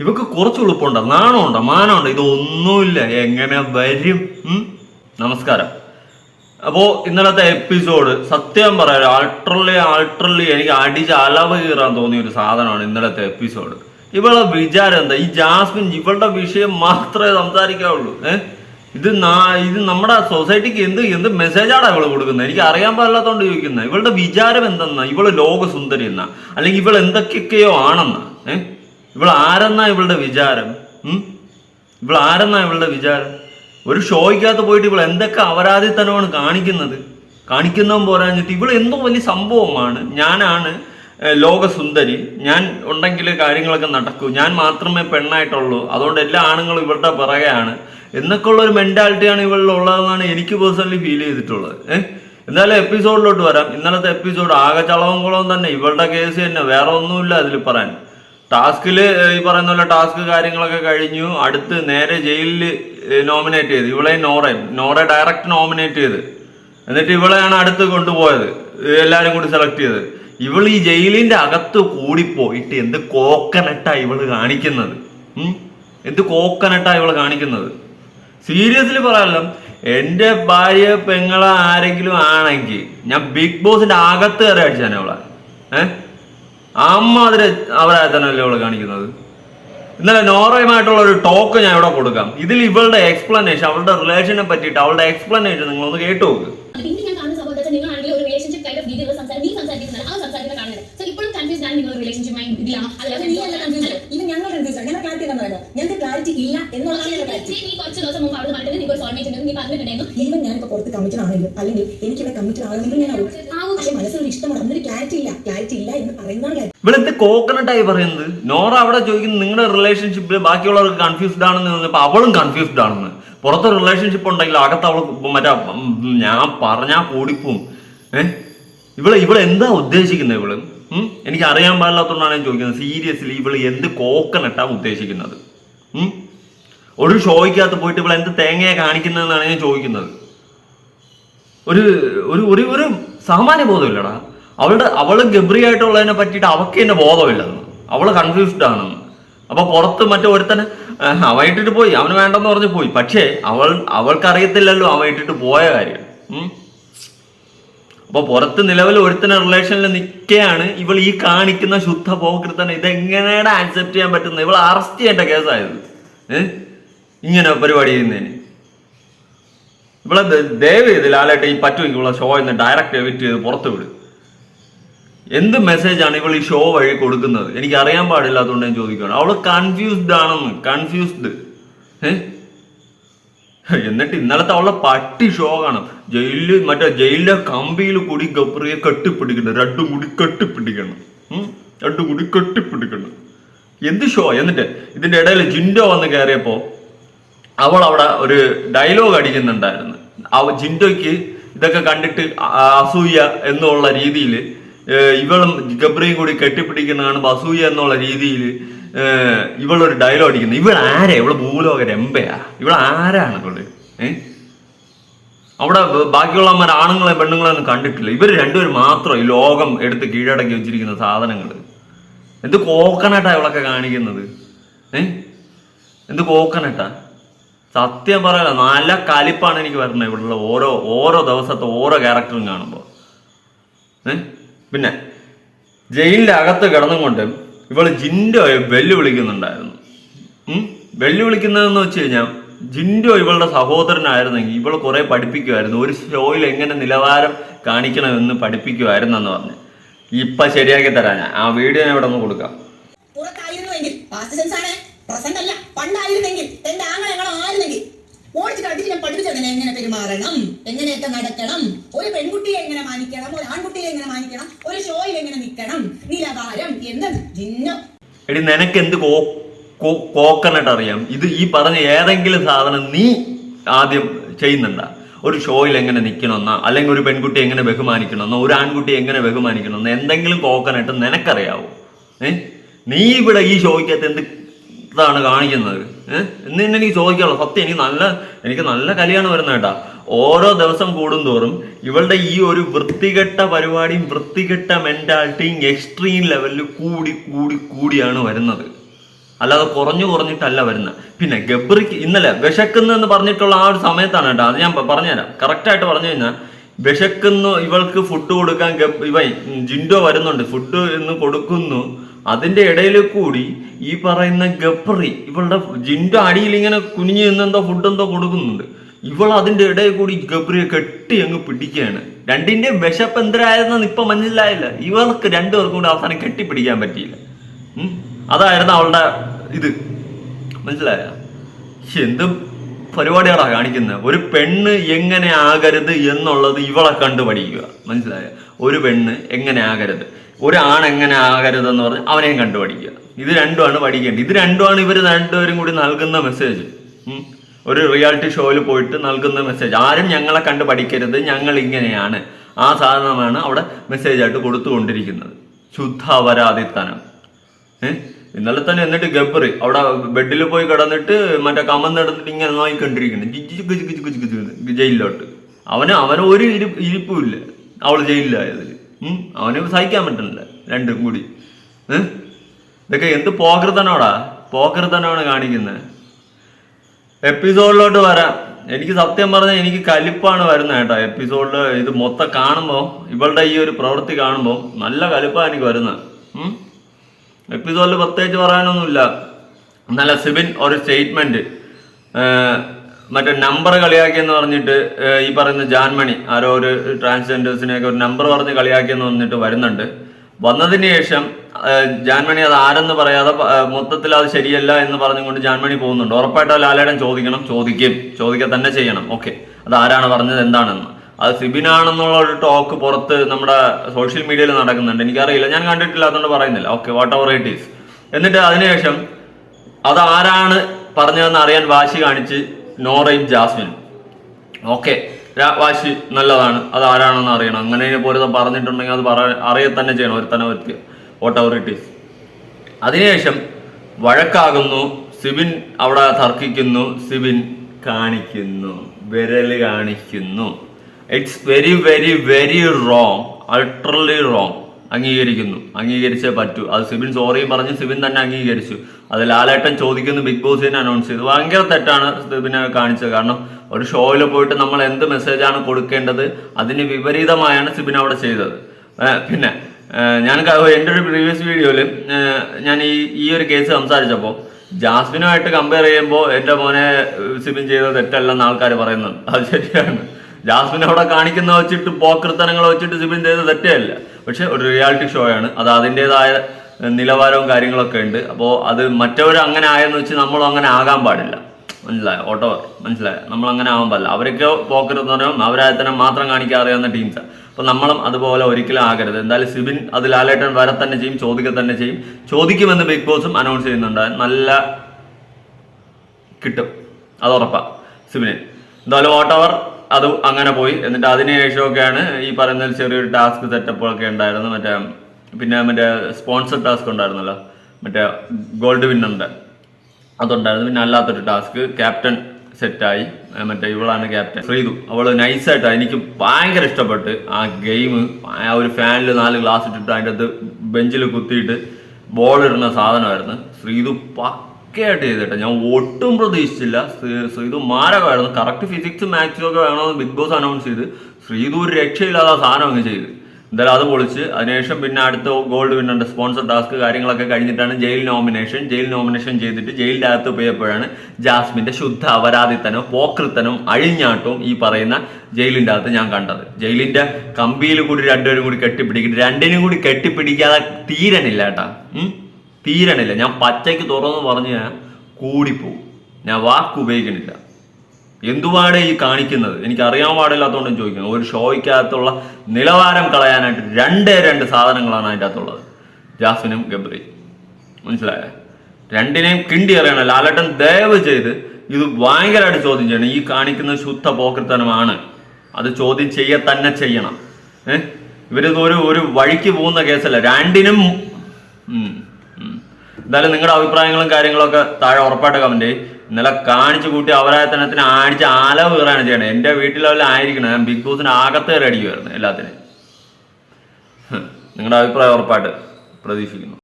ഇവക്ക് കുറച്ച് എളുപ്പമുണ്ടോ. നാണമുണ്ടോ മാനമുണ്ടോ. ഇതൊന്നുമില്ല. എങ്ങനെ വരും? നമസ്കാരം. അപ്പോ ഇന്നലത്തെ എപ്പിസോഡ് സത്യം പറയാം ആൾട്രലി ആൾട്രലി എനിക്ക് അടിച്ച് അലവ് കീറാൻ തോന്നിയ ഒരു സാധനമാണ് ഇന്നലത്തെ എപ്പിസോഡ്. ഇവളുടെ വിചാരം എന്താ? ഈ ജാസ്മിൻ ഇവളുടെ വിഷയം മാത്രമേ സംസാരിക്കാവുള്ളൂ. ഏഹ് ഇത് നാ- ഇത് നമ്മുടെ സൊസൈറ്റിക്ക് എന്ത് എന്ത് മെസ്സേജാണ് ഇവൾ കൊടുക്കുന്നത് എനിക്ക് അറിയാൻ പാടില്ലാത്തോണ്ട് ചോദിക്കുന്നത് ഇവളുടെ വിചാരം എന്തെന്നാ? ഇവൾ ലോകസുന്ദരി എന്നാ? അല്ലെങ്കിൽ ഇവൾ എന്തൊക്കെയൊക്കെയോ ആണെന്നാ? ഏഹ് ഇവൾ ആരെന്നാ ഇവളുടെ വിചാരം? ഇവൾ ആരെന്നാ ഇവളുടെ വിചാരം? ഒരു ഷോയ്ക്കകത്ത് പോയിട്ട് ഇവൾ എന്തൊക്കെ അപരാധിത്തനമാണ് കാണിക്കുന്നത്? കാണിക്കുന്നവൻ പോരാഞ്ഞിട്ട് ഇവൾ എന്തോ വലിയ സംഭവമാണ്. ഞാനാണ് ലോകസുന്ദരി. ഞാൻ ഉണ്ടെങ്കിൽ കാര്യങ്ങളൊക്കെ നടക്കൂ. ഞാൻ മാത്രമേ പെണ്ണായിട്ടുള്ളൂ. അതുകൊണ്ട് എല്ലാ ആണുങ്ങളും ഇവളുടെ പിറകെയാണ്. എന്നൊക്കെ ഉള്ള ഒരു മെന്റാലിറ്റിയാണ് ഇവളിൽ ഉള്ളതെന്നാണ് എനിക്ക് പേഴ്സണലി ഫീൽ ചെയ്തിട്ടുള്ളത്. ഏഹ് എപ്പിസോഡിലോട്ട് വരാം. ഇന്നലത്തെ എപ്പിസോഡ് ആകെ ചളവും കുളവും തന്നെ. ഇവളുടെ കേസ് തന്നെ. വേറെ ഒന്നുമില്ല അതിൽ പറയാൻ. ടാസ്കിൽ ഈ പറയുന്ന പോലെ ടാസ്ക് കാര്യങ്ങളൊക്കെ കഴിഞ്ഞു. അടുത്ത് നേരെ ജയിലിൽ നോമിനേറ്റ് ചെയ്ത്. ഇവളെ നോറെ നോറെ ഡയറക്റ്റ് നോമിനേറ്റ് ചെയ്ത്. എന്നിട്ട് ഇവളെയാണ് അടുത്ത് കൊണ്ടുപോയത്. എല്ലാരും കൂടി സെലക്ട് ചെയ്ത്. ഇവൾ ഈ ജയിലിന്റെ അകത്ത് കൂടിപ്പോയിട്ട് എന്ത് കോക്കനട്ടാ ഇവൾ കാണിക്കുന്നത്? എന്ത് കോക്കനട്ടാ ഇവൾ കാണിക്കുന്നത്? സീരിയസ്ലി പറയാമല്ലോ എന്റെ ഭാര്യ പെങ്ങളെ ആരെങ്കിലും ആണെങ്കിൽ ഞാൻ ബിഗ് ബോസിന്റെ അകത്ത് കയറി അടിച്ചാണ് അവളെ. ഏഹ് അമ്മാതിരി അവരെ തന്നെയല്ലേ ഇവൾ കാണിക്കുന്നത്? ഇന്നലെ നോറയുമായിട്ടുള്ള ഒരു ടോക്ക് ഞാൻ ഇവിടെ കൊടുക്കാം. ഇതിൽ ഇവളുടെ എക്സ്പ്ലനേഷൻ അവളുടെ റിലേഷനെ പറ്റിയിട്ട് അവളുടെ എക്സ്പ്ലനേഷൻ നിങ്ങളൊന്ന് കേട്ടു നോക്ക്. പിന്നെ ഞാൻ കാണുന്ന സംഭവം വെച്ചാൽ നിങ്ങളാണെങ്കിൽ ഒരു റിലേഷൻഷിപ്പ് കൈൻഡ് ഓഫ് നീ ആ സംസാരിക്കുന്ന കാണുന്നത്. സോ ഇപ്പോഴും കൺഫ്യൂസ് ആണ് നിങ്ങൾ റിലേഷൻഷിപ്പുമായി ഇതിലാണോ അതല്ല നീ അല്ല കൺഫ്യൂസ് ഇത് ഞങ്ങൾ കൺഫ്യൂസ് ഞങ്ങൾ ക്ലാരിറ്റി എന്താ പറയുന്നത് ഞങ്ങൾക്ക് ക്ലാരിറ്റി ഇല്ല എന്നുള്ളതാണ് ക്ലാരിറ്റി നീ കുറച്ച് ദിവസം മുമ്പ് അവിടെ പറഞ്ഞത് നീ ഒരു ഫോർമേറ്റ് നീ പറഞ്ഞിട്ടുണ്ടായിരുന്നു. ഈവൻ ഞാനിപ്പോ പുറത്ത് കമ്മിറ്റഡ് ആണെങ്കിലും അല്ലെങ്കിൽ എനിക്ക് ഇവിടെ കമ്മിറ്റഡ് ആണെങ്കിലും ഞാൻ. പക്ഷെ മനസ്സിലൊരു ഇഷ്ടമാണ് ക്ലാരിറ്റി ഇല്ല. ക്ലാരിറ്റി ഇല്ല ഇവളെന്ത് കോക്കനട്ടായി പറയുന്നത്? നോറ അവിടെ ചോദിക്കുന്നത് നിങ്ങളുടെ റിലേഷൻഷിപ്പിൽ ബാക്കിയുള്ളവർക്ക് കൺഫ്യൂസ്ഡ് ആണെന്ന് പറഞ്ഞപ്പോൾ അവളും കൺഫ്യൂസ്ഡ് ആണെന്ന്. പുറത്ത് റിലേഷൻഷിപ്പ് ഉണ്ടെങ്കിൽ അകത്ത് അവൾ മറ്റേ ഞാൻ പറഞ്ഞാ കൂടിപ്പോവും. ഏഹ് ഇവൾ ഇവൾ എന്താ ഉദ്ദേശിക്കുന്നത് ഇവൾ? എനിക്ക് അറിയാൻ പാടില്ലാത്തതുകൊണ്ടാണ് ഞാൻ ചോദിക്കുന്നത്. സീരിയസ്ലി ഇവൾ എന്ത് കോക്കനട്ടാ ഉദ്ദേശിക്കുന്നത്? ഒരു ഷോയ്ക്കകത്ത് പോയിട്ട് ഇവൾ എന്ത് തേങ്ങയെ കാണിക്കുന്നതെന്നാണ് ഞാൻ ചോദിക്കുന്നത്. ഒരു ഒരു ഒരു സാമാന്യ ബോധമില്ലടാ അവളുടെ അവൾ ഗബ്രി ആയിട്ടുള്ളതിനെ പറ്റിയിട്ട് അവക്ക് തന്നെ ബോധമില്ലെന്ന് അവൾ കൺഫ്യൂസ്ഡ് ആണെന്ന് അപ്പൊ പുറത്ത് മറ്റേ ഒരുത്തന് അവയിട്ടിട്ട് പോയി. അവന് വേണ്ടെന്ന് പറഞ്ഞ് പോയി. പക്ഷേ അവൾ അവൾക്ക് അറിയത്തില്ലല്ലോ അവൻ ഇട്ടിട്ട് പോയ കാര്യം. അപ്പൊ പുറത്ത് നിലവിൽ ഒരുത്തന റിലേഷനിൽ നിൽക്കുകയാണ് ഇവൾ ഈ കാണിക്കുന്ന ശുദ്ധ പോകൃത്തനെ ഇതെങ്ങനെയാണ് ആക്സെപ്റ്റ് ചെയ്യാൻ പറ്റുന്നത്? ഇവൾ അറസ്റ്റ് ചെയ്യേണ്ട കേസായത് ഏഹ് ഇങ്ങനെ പരിപാടി ചെയ്യുന്നതിന്. ഇവിടെ ദയവ് ചെയ്ത് ലാലേട്ട ഈ ഇവിടെ ഷോ ഇന്ന് ഡയറക്റ്റ് എവിറ്റ് ചെയ്ത് പുറത്ത് വിടും. എന്ത് മെസ്സേജാണ് ഇവൾ ഈ ഷോ വഴി കൊടുക്കുന്നത്? എനിക്ക് അറിയാൻ പാടില്ലാത്തതുകൊണ്ട് ഞാൻ ചോദിക്കുകയാണ്. അവൾ കൺഫ്യൂസ്ഡ് ആണെന്ന് കൺഫ്യൂസ്ഡ് എന്നിട്ട് ഇന്നലത്തെ അവളുടെ പട്ടി ഷോ കാണും. ജയിലിൽ മറ്റേ ജയിലിലെ കമ്പിയിൽ കൂടി ഗബ്രിയെ കെട്ടിപ്പിടിക്കണം. രണ്ടു കൂടി കെട്ടിപ്പിടിക്കണം. രണ്ടു കൂടി കെട്ടിപ്പിടിക്കണം. എന്ത് ഷോ എന്നിട്ട് ഇതിന്റെ ഇടയിൽ ജിൻഡോ വന്ന് കയറിയപ്പോ അവൾ അവിടെ ഒരു ഡയലോഗ് അടിക്കുന്നുണ്ടായിരുന്നു. ജിൻഡോയ്ക്ക് ഇതൊക്കെ കണ്ടിട്ട് അസൂയ എന്നുള്ള രീതിയിൽ ഇവളും ഗബ്രിയും കൂടി കെട്ടിപ്പിടിക്കുന്നതാണ് അസൂയ എന്നുള്ള രീതിയിൽ ഇവളൊരു ഡയലോഗ് അടിക്കുന്നത് ഇവൾ ആരാ? ഇവൾ ഭൂലോക രമ്പയാ. ഇവൾ ആരാണ് ഇവൾ? അവിടെ ബാക്കിയുള്ളമാർ ആണുങ്ങളെ പെണ്ണുങ്ങളെ ഒന്നും കണ്ടിട്ടില്ല. ഇവർ രണ്ടുപേരും മാത്രം ഈ ലോകം എടുത്ത് കീഴടക്കി വെച്ചിരിക്കുന്ന സാധനങ്ങൾ എന്ത് കോക്കനട്ടാ ഇവളൊക്കെ കാണിക്കുന്നത്? ഏ? എന്ത് കോക്കനട്ടാ? സത്യം പറയല നല്ല കലിപ്പാണ് എനിക്ക് വരുന്നത് ഇവിടെയുള്ള ഓരോ ഓരോ ദിവസത്തെ ഓരോ ക്യാരക്ടറും കാണുമ്പോൾ പിന്നെ ജയിലിന്റെ അകത്ത് കിടന്നും കൊണ്ട് ഇവൾ ജിൻഡോയെ വെല്ലുവിളിക്കുന്നുണ്ടായിരുന്നു? വെല്ലുവിളിക്കുന്നതെന്ന് വെച്ച് കഴിഞ്ഞാൽ ജിൻഡോ ഇവളുടെ സഹോദരനായിരുന്നെങ്കിൽ ഇവൾ കുറെ പഠിപ്പിക്കുമായിരുന്നു ഒരു ഷോയിൽ എങ്ങനെ നിലവാരം കാണിക്കണമെന്ന് പഠിപ്പിക്കുമായിരുന്നെന്ന് പറഞ്ഞു. ഇപ്പൊ ശരിയാക്കി തരാം ഞാൻ. ആ വീഡിയോ ഞാൻ ഇവിടെ ഒന്ന് കൊടുക്കാം. പ്രസന്റ് അല്ല പണ്ടായിരുന്നെങ്കിൽ എന്റെ ആങ്ങൾ ഞങ്ങൾ ആയിരുന്നെങ്കിൽ ഓടിച്ച് കണ്ടിട്ട് ഞാൻ പഠിപ്പിച്ചു തന്നെ എങ്ങനെ പെരുമാറണം? എങ്ങനെയൊക്കെ നടക്കണം? ഒരു പെൺകുട്ടിയെ എങ്ങനെ മാനിക്കണം? ഒരു ആൺകുട്ടിയെ എങ്ങനെ മാനിക്കണം? ഒരു ഷോയിൽ എങ്ങനെ നിൽക്കണം? നിലവാരം എന്ന് ജിന്നോ എടി നിനക്ക് എന്ത് കോക്കനട്ട് അറിയാം? ഇത് ഈ പറഞ്ഞ ഏതെങ്കിലും സാധനം നീ ആദ്യം ചെയ്യുന്നുണ്ടാ? ഒരു ഷോയിൽ എങ്ങനെ നിൽക്കണമെന്നോ? അല്ലെങ്കിൽ ഒരു പെൺകുട്ടി എങ്ങനെ ബഹുമാനിക്കണമെന്നോ? ഒരു ആൺകുട്ടി എങ്ങനെ ബഹുമാനിക്കണമെന്നോ? എന്തെങ്കിലും കോക്കനട്ട് നിനക്കറിയാവോ? ഏ? നീ ഇവിടെ ഈ ഷോയ്ക്കകത്ത് എന്ത് ഇതാണ് കാണിക്കുന്നത്. എന്ന് തന്നെ എനിക്ക് ചോദിക്കാനുള്ളൂ. സത്യം എനിക്ക് നല്ല എനിക്ക് നല്ല കലിയാണ് വരുന്നത് കേട്ടാ. ഓരോ ദിവസം കൂടുന്തോറും ഇവളുടെ ഈ ഒരു വൃത്തികെട്ട പരിപാടിയും വൃത്തികെട്ട മെന്റാലിറ്റിയും എക്സ്ട്രീം ലെവലിൽ കൂടി കൂടി കൂടിയാണ് വരുന്നത്. അല്ലാതെ കുറഞ്ഞു കുറഞ്ഞിട്ടല്ല വരുന്നത്. പിന്നെ ഗബ്രിക്ക് ഇന്നലെ വിശക്കുന്നു എന്ന് പറഞ്ഞിട്ടുള്ള ആ ഒരു സമയത്താണ് കേട്ടോ. അത് ഞാൻ പറഞ്ഞുതരാം. കറക്റ്റായിട്ട് പറഞ്ഞു കഴിഞ്ഞാൽ വിശക്കുന്നു ഇവൾക്ക് ഫുഡ് കൊടുക്കാൻ ഗബ് ഇവ ജിൻഡോ വരുന്നുണ്ട്. ഫുഡ് ഇന്ന് കൊടുക്കുന്നു. അതിന്റെ ഇടയിൽ കൂടി ഈ പറയുന്ന ഗപ്പറി ഇവളുടെ ജിന്റെ അടിയിൽ ഇങ്ങനെ കുനിഞ്ഞു നിന്നെന്തോ ഫുഡ് എന്തോ കൊടുക്കുന്നുണ്ട്. ഇവൾ അതിന്റെ ഇടയിൽ കൂടി ഗബ്രിയെ കെട്ടി അങ്ങ് പിടിക്കുകയാണ്. രണ്ടിന്റെ വിശപ്പ് എന്തരായെന്ന് ഇപ്പൊ മനസ്സിലായില്ല. ഇവർക്ക് രണ്ടുപേർക്കും കൂടി അവസാനം കെട്ടിപ്പിടിക്കാൻ പറ്റിയില്ല. അതായിരുന്നു അവളുടെ ഇത്. മനസ്സിലായ? എന്ത് പരിപാടികളാ കാണിക്കുന്നത് ഒരു പെണ്ണ് എങ്ങനെ ആകരുത് എന്നുള്ളത് ഇവളെ കണ്ടു പഠിക്കുക മനസ്സിലായ? ഒരു പെണ്ണ് എങ്ങനെ ആകരുത്? ഒരാൺ ആകരുതെന്ന് പറഞ്ഞ് അവനെയും കണ്ടു പഠിക്കുക ഇത് രണ്ടുമാണ് പഠിക്കേണ്ടത്. ഇത് രണ്ടുമാണ് ഇവർ രണ്ടുപേരും കൂടി നൽകുന്ന മെസ്സേജ് ഒരു റിയാലിറ്റി ഷോയിൽ പോയിട്ട് നൽകുന്ന മെസ്സേജ് ആരും ഞങ്ങളെ കണ്ട് പഠിക്കരുത്. ഞങ്ങൾ ഇങ്ങനെയാണ്. ആ സാധനമാണ് അവിടെ മെസ്സേജായിട്ട് കൊടുത്തുകൊണ്ടിരിക്കുന്നത്. ശുദ്ധ അപരാധിത്തനം ഇന്നലെ തന്നെ എന്നിട്ട് ഗബ്ബറി അവിടെ ബെഡിൽ പോയി കിടന്നിട്ട് മറ്റേ കമന്നെടുത്തിട്ട് ഇങ്ങനെ നോയിക്കൊണ്ടിരിക്കുന്നു. ജിജി ജിഗ് ജിഗ് ജിഗ് ജിഗ് ജിഗ് ജയിലിലോട്ട്. അവന് അവന് ഒരു ഇരിപ്പ് ഇരിപ്പും ഇല്ല. അവൾ ജയിലിലായതിൽ അവന് സഹിക്കാൻ പറ്റുന്നില്ല രണ്ടും കൂടി? ഇതൊക്കെ എന്ത് പോകൃതനോടാ? പോകൃതനാണ് കാണിക്കുന്നത് എപ്പിസോഡിലോട്ട് വരാം. എനിക്ക് സത്യം പറഞ്ഞാൽ എനിക്ക് കലിപ്പാണ് വരുന്നത് കേട്ടോ. എപ്പിസോഡിൽ ഇത് മൊത്തം കാണുമ്പോൾ ഇവളുടെ ഈ ഒരു പ്രവൃത്തി കാണുമ്പോൾ നല്ല കലിപ്പാണ് എനിക്ക് വരുന്നത്. എപ്പിസോഡിൽ പ്രത്യേകിച്ച് പറയാനൊന്നുമില്ല. നല്ല സിബിൻ ഒരു സ്റ്റേറ്റ്മെന്റ്. മറ്റേ നമ്പർ കളിയാക്കിയെന്ന് പറഞ്ഞിട്ട് ഈ പറയുന്ന ജാൻമണി ആരോ ഒരു ട്രാൻസ്ജെൻഡേഴ്സിനെയൊക്കെ ഒരു നമ്പർ പറഞ്ഞ് കളിയാക്കിയെന്ന് പറഞ്ഞിട്ട് വരുന്നുണ്ട്. വന്നതിന് ശേഷം ജാൻമണി അത് ആരെന്ന് പറയാതെ മൊത്തത്തിൽ അത് ശരിയല്ല എന്ന് പറഞ്ഞുകൊണ്ട് ജാൻമണി പോകുന്നുണ്ട്. ഉറപ്പായിട്ടും ലാലേടൻ ചോദിക്കണം ചോദിക്കും. ചോദിക്കുക തന്നെ ചെയ്യണം. ഓക്കെ. അത് ആരാണ് പറഞ്ഞത് എന്താണെന്ന്. അത് സിബിനാണെന്നുള്ള ഒരു ടോക്ക് പുറത്ത് നമ്മുടെ സോഷ്യൽ മീഡിയയിൽ നടക്കുന്നുണ്ട്. എനിക്കറിയില്ല. ഞാൻ കണ്ടിട്ടില്ല അതുകൊണ്ട് പറയുന്നില്ല. Okay whatever it is എന്നിട്ട് അതിനുശേഷം അത് ആരാണ് പറഞ്ഞതെന്ന് അറിയാൻ വാശി കാണിച്ച് നോറയും ജാസ്മിനും ഓക്കെ വാശി നല്ലതാണ്. അത് ആരാണെന്ന് അറിയണം. അങ്ങനെ പോലെ പറഞ്ഞിട്ടുണ്ടെങ്കിൽ അത് പറ അറിയ തന്നെ ചെയ്യണം. ഒരു തന്നെ വരുത്തി ഈസ് അതിനുശേഷം വഴക്കാകുന്നു. സിബിൻ അവിടെ തർക്കിക്കുന്നു. സിബിൻ കാണിക്കുന്നു. വിരൽ കാണിക്കുന്നു. It's very very very wrong utterly wrong അംഗീകരിക്കുന്നു. അംഗീകരിച്ചേ പറ്റൂ. അത് സിബിൻ സോറിയും പറഞ്ഞ് സിബിൻ തന്നെ അംഗീകരിച്ചു. അത് ലാലേട്ടൻ ചോദിക്കുന്നു ബിഗ് ബോസ് തന്നെ അനൗൺസ് ചെയ്തു. ഭയങ്കര തെറ്റാണ് സിബിനെ കാണിച്ചത്. കാരണം ഒരു ഷോയിൽ പോയിട്ട് നമ്മൾ എന്ത് മെസ്സേജാണ് കൊടുക്കേണ്ടത് അതിന് വിപരീതമായാണ് സിബിൻ അവിടെ ചെയ്തത്. പിന്നെ ഞാൻ എന്റെ ഒരു പ്രീവിയസ് വീഡിയോയിൽ ഞാൻ ഈ ഈ ഒരു കേസ് സംസാരിച്ചപ്പോൾ ജാസ്മിനുമായിട്ട് കമ്പയർ ചെയ്യുമ്പോൾ എന്റെ മോനെ സിബിൻ ചെയ്ത തെറ്റല്ലെന്ന് ആൾക്കാർ പറയുന്നത് അത് ശരിയാണ്. ജാസ്മിൻ അവിടെ കാണിക്കുന്ന വെച്ചിട്ട് പോക്കൃത്തനങ്ങൾ വെച്ചിട്ട് സിബിൻ ചെയ്ത തെറ്റല്ല പക്ഷെ ഒരു റിയാലിറ്റി ഷോ ആണ്. അത് അതിന്റെതായ നിലവാരവും കാര്യങ്ങളൊക്കെ ഉണ്ട്. അപ്പോൾ അത് മറ്റവർ അങ്ങനെ ആയെന്ന് വെച്ച് നമ്മളും അങ്ങനെ ആകാൻ പാടില്ല. മനസ്സിലായോ? ഓട്ടോ മനസ്സിലായോ? നമ്മൾ അങ്ങനെ ആവാൻ പാടില്ല. അവരൊക്കെ പോക്കരുത്തനും അവരായത്തനം മാത്രം കാണിക്കാൻ അറിയാവുന്ന ടീംസാണ് അപ്പോൾ നമ്മളും അതുപോലെ ഒരിക്കലും ആകരുത്. എന്തായാലും സിബിൻ അത് ലാലേട്ടൻ വരെ തന്നെ ചെയ്യും ചോദിക്കുക തന്നെ ചെയ്യും. ചോദിക്കുമെന്ന് ബിഗ് ബോസും അനൗൺസ് ചെയ്യുന്നുണ്ട് നല്ല കിട്ടും. അത് ഉറപ്പാണ് സിബിന്. എന്തായാലും ഓട്ടവർ അത് അങ്ങനെ പോയി. എന്നിട്ട് അതിന് ശേഷമൊക്കെയാണ് ഈ പറയുന്ന ചെറിയൊരു ടാസ്ക് സെറ്റപ്പൊക്കെ ഉണ്ടായിരുന്നു മറ്റേ പിന്നെ മറ്റേ സ്പോൺസർ ടാസ്ക് ഉണ്ടായിരുന്നല്ലോ. മറ്റേ ഗോൾഡ് വിന്നറിന്റെ അതുണ്ടായിരുന്നു. പിന്നെ അല്ലാത്തൊരു ടാസ്ക്. ക്യാപ്റ്റൻ സെറ്റായി. മറ്റേ ഇവളാണ് ക്യാപ്റ്റൻ. ശ്രീതു. അവൾ നൈസായിട്ട് എനിക്ക് ഭയങ്കര ഇഷ്ടപ്പെട്ട് ആ ഗെയിം ആ ഒരു ഫാനിൽ നാല് ഗ്ലാസ് ഇട്ടിട്ട് അതിന്റെ അകത്ത് ബെഞ്ചിൽ കുത്തിയിട്ട് ബോൾ ഇടുന്ന സാധനമായിരുന്നു. ശ്രീതു പക്കയായിട്ട് ചെയ്തിട്ട്. ഞാൻ ഒട്ടും പ്രതീക്ഷിച്ചില്ല. ശ്രീ- ശ്രീതു മാരകമായിരുന്നു. കറക്റ്റ് ഫിസിക്സ് മാത്സും ഒക്കെ വേണമെന്ന് ബിഗ് ബോസ് അനൗൺസ് ചെയ്ത് ശ്രീതു രക്ഷയില്ലാതെ ആ സാധനം അങ്ങ് ചെയ്ത്. എന്തായാലും അത് പൊളിച്ച് അതിനുശേഷം പിന്നെ അടുത്ത ഗോൾഡ് വിന്നറിന്റെ സ്പോൺസർ ടാസ്ക് കാര്യങ്ങളൊക്കെ കഴിഞ്ഞിട്ടാണ് ജയിൽ നോമിനേഷൻ ജയിൽ നോമിനേഷൻ ചെയ്തിട്ട് ജയിലിന്റെ അകത്ത് പോയപ്പോഴാണ് ജാസ്മിന്റെ ശുദ്ധ അപരാധിത്തനും പോക്കൃത്തനവും അഴിഞ്ഞാട്ടവും ഈ പറയുന്ന ജയിലിന്റെ അകത്ത് ഞാൻ കണ്ടത്. ജയിലിന്റെ കമ്പിയിൽ കൂടി രണ്ടുപേരും കൂടി കെട്ടിപ്പിടിക്കും. രണ്ടിനും കൂടി കെട്ടിപ്പിടിക്കാതെ തീരണില്ല കേട്ടാ? തീരണില്ല ഞാൻ പച്ചയ്ക്ക് തുറന്ന് പറഞ്ഞ് കൂടിപ്പോവും. ഞാൻ വാക്ക് ഉപയോഗിക്കണില്ല എന്തുവാണ് ഈ കാണിക്കുന്നത്? എനിക്ക് അറിയാൻ പാടില്ലാത്തതുകൊണ്ട് ഞാൻ ചോദിക്കുന്നു. ഒരു ഷോയ്ക്കകത്തുള്ള നിലവാരം കളയാനായിട്ട് രണ്ടേ രണ്ട് സാധനങ്ങളാണ് അതിന്റെ അകത്തുള്ളത് ജാസ്മിനും ഗബ്രി മനസ്സിലായേ? രണ്ടിനെയും കിണ്ടി അറിയണം ലാലട്ടൻ ദയവ് ചെയ്ത് ഇത് ഭയങ്കരമായിട്ട് ചോദ്യം ചെയ്യണം. ഈ കാണിക്കുന്ന ശുദ്ധ പോക്കൃത്തനമാണ് അത് ചോദ്യം ചെയ്യ തന്നെ ചെയ്യണം. ഏഹ് ഇവരിത് ഒരു ഒരു വഴിക്ക് പോകുന്ന കേസല്ല. രണ്ടിനും. എന്തായാലും നിങ്ങളുടെ അഭിപ്രായങ്ങളും കാര്യങ്ങളൊക്കെ താഴെ ഉറപ്പായിട്ട് കമന്റ് ചെയ്യും. ഇന്നലെ കാണിച്ചു കൂട്ടി അവരായത്തനത്തിന് അടിച്ച് ആലവ് കയറാണ് ചെയ്യണേ. എന്റെ വീട്ടിലെല്ലാം ഞാൻ ബിഗ് ബോസിന് ആകത്ത് കയറി അടിക്കുമായിരുന്നു എല്ലാത്തിനും. നിങ്ങളുടെ അഭിപ്രായം ഉറപ്പായിട്ട് പ്രതീക്ഷിക്കുന്നു.